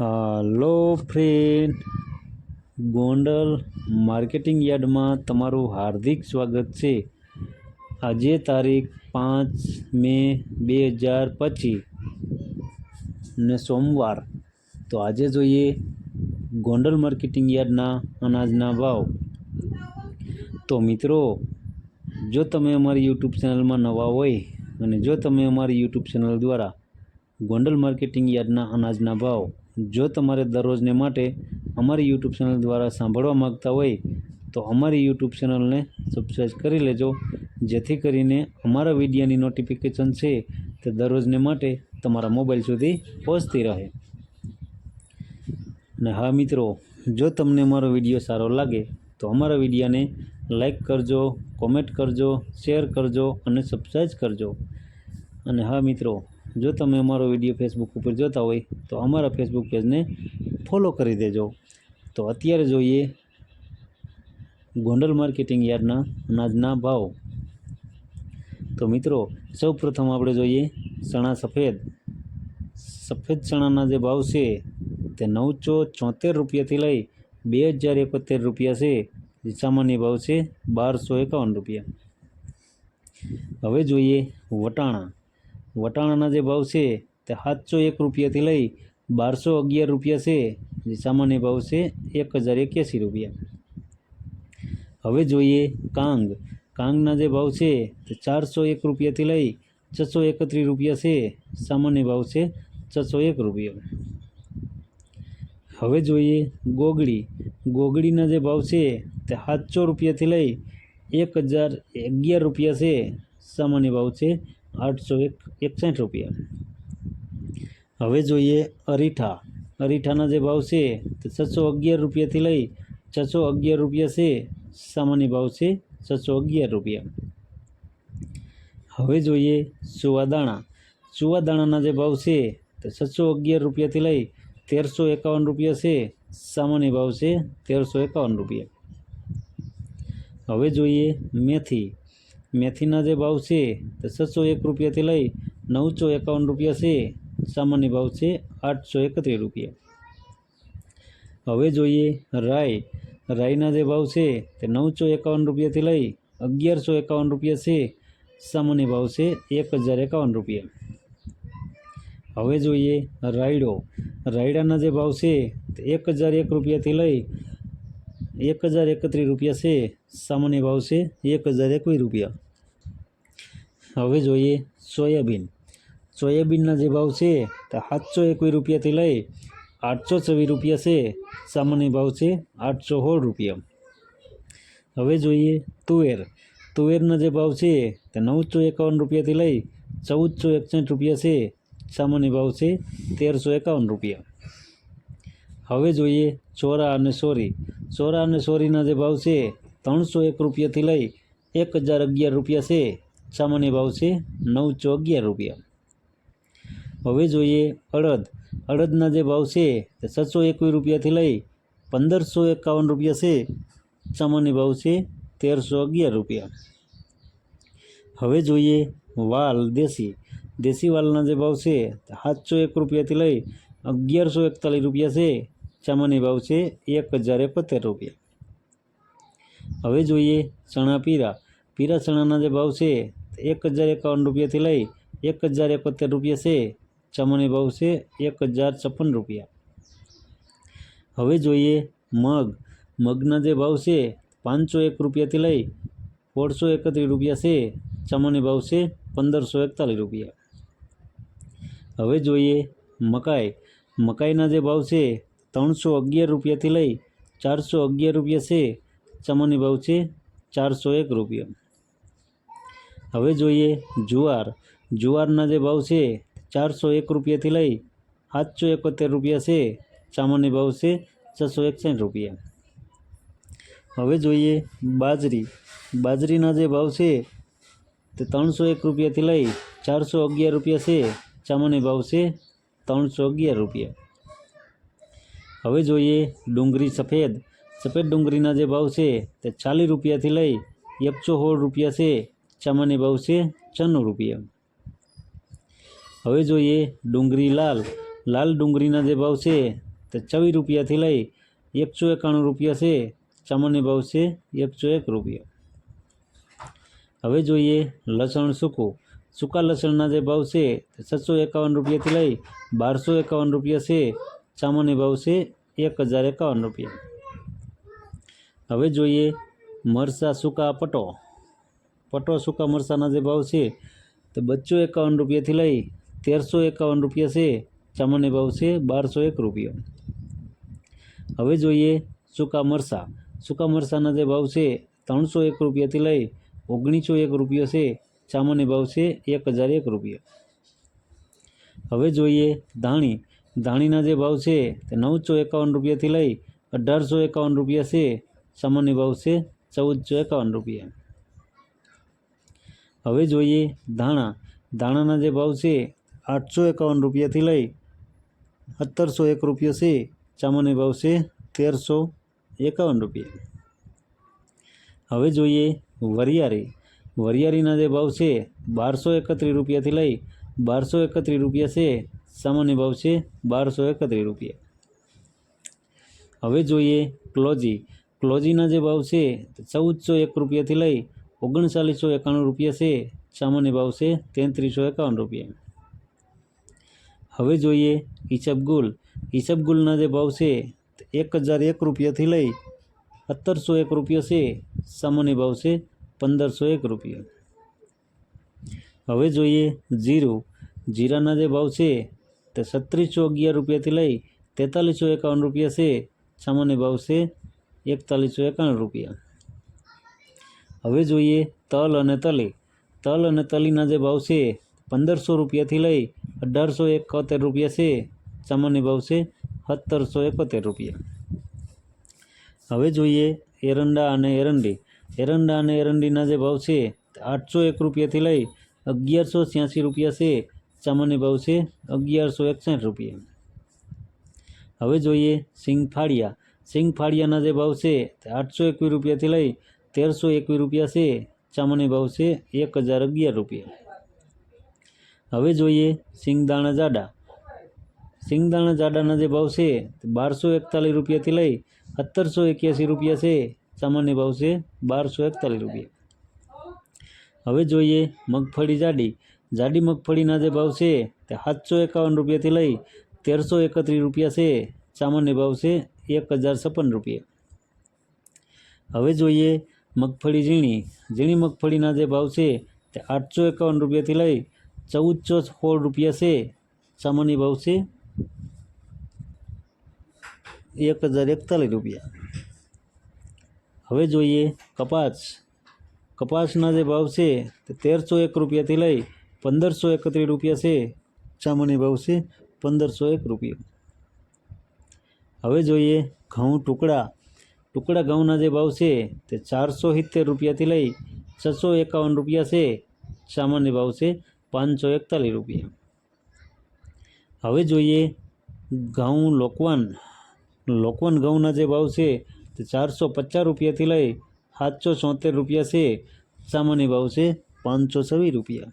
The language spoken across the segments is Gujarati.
હલો ફ્રેન્ડ ગોંડલ માર્કેટિંગ યાર્ડમાં તમારું હાર્દિક સ્વાગત છે. આજે તારીખ પાંચ મે બે હજાર પચીસ ને સોમવાર. તો આજે જોઈએ ગોંડલ માર્કેટિંગ યાર્ડના અનાજના ભાવ. તો મિત્રો, જો તમે અમારી યુટ્યુબ ચેનલમાં નવા હોય અને જો તમે અમારી યુટ્યુબ ચેનલ દ્વારા ગોંડલ માર્કેટિંગ યાર્ડના અનાજના ભાવ જો તમારે દરરોજને માટે અમારી યુટ્યુબ ચેનલ દ્વારા સાંભળવા માગતા હોય, તો અમારી યુટ્યુબ ચેનલને સબસ્ક્રાઈબ કરી લેજો. જેથી કરીને અમારા વિડીયોની નોટિફિકેશન છે તે દરરોજને માટે તમારા મોબાઈલ સુધી પહોંચતી રહે. અને હા મિત્રો, જો તમને અમારો વીડિયો સારો લાગે, તો અમારા વિડીયોને લાઈક કરજો કોમેન્ટ કરજો શેર કરજો અને સબસ્ક્રાઈબ કરજો. અને હા મિત્રો જો તમે અમારો વીડિયો ફેસબુક ઉપર જોતા હોય, તો અમારા ફેસબુક પેજને ફોલો કરી દેજો. તો અત્યારે જોઈએ ગોંડલ માર્કેટિંગ યાર્ડના અનાજના ભાવ. તો મિત્રો સૌ પ્રથમ આપણે જોઈએ ચણા સફેદ. સફેદ ચણાના જે ભાવ છે, તે નવસો ચોતેર રૂપિયાથી લઈ બે હજાર એકોતેર રૂપિયા છે. જે સામાન્ય ભાવ છે બારસો એકાવન રૂપિયા. હવે જોઈએ વટાણા. વટાણાના જે ભાવ છે તે સાતસો એક રૂપિયાથી લઈ બારસો અગિયાર રૂપિયા છે. જે સામાન્ય ભાવ છે એક હજાર એક્યાસી રૂપિયા. હવે જોઈએ કાંગ. કાંગના જે ભાવ છે તે ચારસો એક રૂપિયાથી લઈ છસો એકત્રીસ રૂપિયા છે. સામાન્ય ભાવ છે છસો એક રૂપિયા. હવે જોઈએ ગોગડી. ગોગડીના જે ભાવ છે તે સાતસો રૂપિયાથી લઈ એક હજાર અગિયાર રૂપિયા છે. સામાન્ય ભાવ છે આઠસો એક, એકસઠ રૂપિયા. હવે જોઈએ અરીઠા. અરીઠાના જે ભાવ છે, તે છસો અગિયાર રૂપિયાથી લઈ છસો અગિયાર રૂપિયા છે, સામાન્ય ભાવ છે છસો અગિયાર રૂપિયા. હવે જોઈએ સુવાદાણા. સુવાદાણાના જે ભાવ છે, તે છસો અગિયાર રૂપિયાથી લઈ તેરસો એકાવન રૂપિયા છે, સામાન્ય ભાવ છે તેરસો એકાવન રૂપિયા. હવે જોઈએ મેથી. મેથીના જે ભાવ છે તે છસો એક રૂપિયાથી લઈ નવસો એકાવન રૂપિયા છે. સામાન્ય ભાવ છે આઠસો એકત્રીસ રૂપિયા. હવે જોઈએ રાઈ. રાઈના જે ભાવ છે તે નવસો એકાવન રૂપિયાથી લઈ અગિયારસો એકાવન રૂપિયા છે. સામાન્ય ભાવ છે એક હજાર એકાવન રૂપિયા. હવે જોઈએ રાયડો. રાયડાના જે ભાવ છે તે એક હજાર એક રૂપિયાથી લઈ એક હજાર એકત્રીસ રૂપિયા છે, સામાન્ય ભાવ છે, એક હજાર એકવીસ રૂપિયા. હવે જોઈએ સોયાબીન. સોયાબીનના જે ભાવ છે, તે સાતસો એકવીસ રૂપિયાથી લઈ આઠસો છવ્વીસ રૂપિયા છે, સામાન્ય ભાવ છે આઠસો સોળ રૂપિયા. હવે જોઈએ તુવેર. તુવેરના જે ભાવ છે, તે નવસો એકાવન રૂપિયાથી લઈ ચૌદસો એકસઠ રૂપિયા છે, સામાન્ય ભાવ છે તેરસો એકાવન રૂપિયા. હવે જોઈએ ચોરા અને સોરી. ચોરા અને સોરીના જે ભાવ છે, ત્રણસો એક રૂપિયાથી લઈ એક હજાર અગિયાર રૂપિયા છે. સામાન્ય ભાવ છે, નવસો અગિયાર રૂપિયા. હવે જોઈએ અડદ. અડદના જે ભાવ છે, તે છસો એકવીસ રૂપિયાથી લઈ પંદરસો એકાવન રૂપિયા છે. સામાન્ય ભાવ છે, તેરસો અગિયાર રૂપિયા. હવે જોઈએ વાલ, દેશી. દેશી વાલના જે ભાવ છે, સાતસો એક રૂપિયાથી લઈ અગિયારસો એકતાલીસ રૂપિયા છે. સામાન્ય ભાવ છે એક હજાર એકોતેર રૂપિયા. હવે જોઈએ ચણા પીરા. પીરા ચણાના જે ભાવ છે, એક હજાર એકાવન રૂપિયાથી લઈ એક હજાર એકોતેર રૂપિયા છે. ચામાની ભાવ છે એક હજાર છપ્પન રૂપિયા. હવે જોઈએ મગ. મગના જે ભાવ છે, પાંચસો એક રૂપિયાથી લઈ સોળસો એકત્રીસ રૂપિયા છે. સામાન્ય ભાવ છે પંદરસો એકતાલીસ રૂપિયા. હવે જોઈએ મકાઈ. મકાઈના જે ભાવ છે ત્રણસો અગિયાર રૂપિયાથી લઈ ચારસો અગિયાર રૂપિયા છે. સામાન્ય ભાવ છે ચારસો એક રૂપિયા. હવે જોઈએ જુવાર. જુવારના જે ભાવ છે ચારસો એક રૂપિયાથી લઈ સાતસો એકોતેર રૂપિયા છે. સામાન્ય ભાવ છે છસો એકસઠ રૂપિયા. હવે જોઈએ બાજરી. બાજરીના જે ભાવ છે તે ત્રણસો એક રૂપિયાથી લઈ ચારસો અગિયાર રૂપિયા છે. સામાન્ય ભાવ છે ત્રણસો અગિયાર રૂપિયા. હવે જોઈએ ડુંગળી સફેદ. સફેદ ડુંગળીના જે ભાવ છે તે ચાલીસ રૂપિયાથી લઈ એકસો સોળ રૂપિયા છે. સામાન્ય ભાવ છે છન્નું રૂપિયા. હવે જોઈએ ડુંગળી લાલ. લાલ ડુંગળીના જે ભાવ છે તે ચવીસ રૂપિયાથી લઈ એકસો એકાણું રૂપિયા છે. સામાન્ય ભાવ છે એકસો એક રૂપિયા. હવે જોઈએ લસણ સૂકું. સૂકા લસણના જે ભાવ છે તે છસો એકાવન રૂપિયાથી લઈ બારસો એકાવન રૂપિયા છે. સામાન્ય ભાવ છે એક હજાર એકાવન રૂપિયા. હવે જોઈએ મરચાં સૂકા પટો. પટો સૂકા મરચાંના જે ભાવ છે, તો બચ્ચો એકાવન રૂપિયાથી લઈ તેરસો એકાવન રૂપિયા છે. સામાન્ય ભાવ છે બારસો એક રૂપિયો. હવે જોઈએ સૂકા મરચાં. સૂકા મરચાંના જે ભાવ છે, ત્રણસો એક રૂપિયાથી લઈ ઓગણીસો એક રૂપિયો છે. સામાન્ય ભાવ છે એક હજાર એક રૂપિયા. હવે જોઈએ ધાણી. ધાણીના જે ભાવ છે તે નવસો એકાવન રૂપિયાથી લઈ અઢારસો એકાવન રૂપિયા છે. સામાન્ય ભાવ છે ચૌદસો એકાવન રૂપિયા. હવે જોઈએ ધાણા ધાણાના જે ભાવ છે આઠસો એકાવન રૂપિયાથી લઈ સત્તરસો એક રૂપિયો છે. સામાન્ય ભાવ છે તેરસો એકાવન રૂપિયા. હવે જોઈએ વરિયાળી. વરિયાળીના જે ભાવ છે બારસો એકત્રીસ રૂપિયાથી લઈ બારસો એકત્રીસ રૂપિયા છે. સામાન્ય ભાવ છે બારસો એકત્રીસ રૂપિયા. હવે જોઈએ ક્લોજી. ક્લોજીના જે ભાવ છે ચૌદસો એક રૂપિયાથી લઈ ઓગણચાલીસો એકાણું રૂપિયા છે. સામાન્ય ભાવ છે તેત્રીસો એકાવન રૂપિયા. હવે જોઈએ ઈસબગુલ ઈસબગુલના જે ભાવ છે એક હજાર એક રૂપિયાથી લઈ સત્તરસો એક રૂપિયા છે. સામાન્ય ભાવ છે પંદરસો એક રૂપિયા. હવે જોઈએ જીરું. જીરાના જે ભાવ છે તે છત્રીસો અગિયાર રૂપિયાથી લઈ તેતાલીસો એકાવન રૂપિયા છે, સામાન્ય ભાવ છે એકતાલીસો એકાવન રૂપિયા. હવે જોઈએ તલ અને તલી. તલ અને તલીના જે ભાવ છે, પંદરસો રૂપિયાથી લઈ અઢારસો એકોતેર રૂપિયા છે, સામાન્ય ભાવ છે સત્તરસો એકોતેર રૂપિયા. હવે જોઈએ એરંડા અને એરંડી. એરંડા અને એરંડીના જે ભાવ છે, આઠસો એક રૂપિયાથી લઈ અગિયારસો છ્યાસી રૂપિયા છે સામાન્ય ભાવ છે, અગિયારસો એકસઠ રૂપિયા. હવે જોઈએ સિંગ ફાળિયા સિંગ ફાળિયાના જે ભાવ છે, તે આઠસો એકવીસ રૂપિયાથી લઈ તેરસો એકવીસ રૂપિયા છે. સામાન્ય ભાવ છે, એક હજાર અગિયાર રૂપિયા. હવે જોઈએ સિંગદાણા જાડા. સિંગદાણા જાડાના જે ભાવ છે, તે બારસો એકતાલીસ રૂપિયાથી લઈ સત્તરસો એક્યાસી રૂપિયા છે. સામાન્ય ભાવ છે, બારસો એકતાલીસ રૂપિયા. હવે જોઈએ મગફળી જાડી. જાડી મગફળીના જે ભાવ છે તે સાતસો એકાવન રૂપિયાથી લઈ તેરસો એકત્રીસ રૂપિયા છે. સામાન્ય ભાવ છે એક હજાર છપ્પન રૂપિયા. હવે જોઈએ મગફળી ઝીણી. ઝીણી મગફળીના જે ભાવ છે તે આઠસો એકાવન રૂપિયાથી લઈ ચૌદસો સોળ રૂપિયા છે. સામાન્ય ભાવ છે એક હજાર એકતાલીસ રૂપિયા. હવે જોઈએ કપાસ. કપાસના જે ભાવ છે તે તેરસો એક રૂપિયાથી લઈ પંદરસો એકત્રીસ રૂપિયા છે. સામાન્ય ભાવ છે પંદરસો એક રૂપિયા. હવે જોઈએ ઘઉં ટુકડા. ટુકડા ઘઉંના જે ભાવ છે તે ચારસો સિત્તેર રૂપિયાથી લઈ છસો એકાવન રૂપિયા છે. સામાન્ય ભાવ છે પાંચસો એકતાલીસ રૂપિયા. હવે જોઈએ ઘઉં લોકવાન. લોકવાન ઘઉંના જે ભાવ છે તે ચારસો પચાસ રૂપિયાથી લઈ સાતસો છોતેર રૂપિયા છે. સામાન્ય ભાવ છે પાંચસો છવ્વીસ રૂપિયા.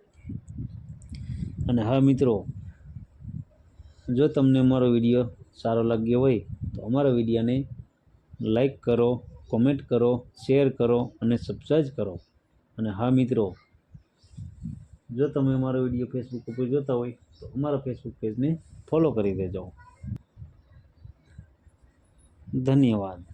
અને હા, મિત્રો, જો તમને અમારો વીડિયો સારો લાગ્યો હોય, તો અમારા વિડીયોને લાઈક કરો, કોમેન્ટ કરો, શેર કરો અને સબસ્ક્રાઈબ કરો. અને હા, મિત્રો, જો તમે અમારો વીડિયો ફેસબુક ઉપર જોતા હોય, તો અમારા ફેસબુક પેજને ફોલો કરી દેજો. ધન્યવાદ.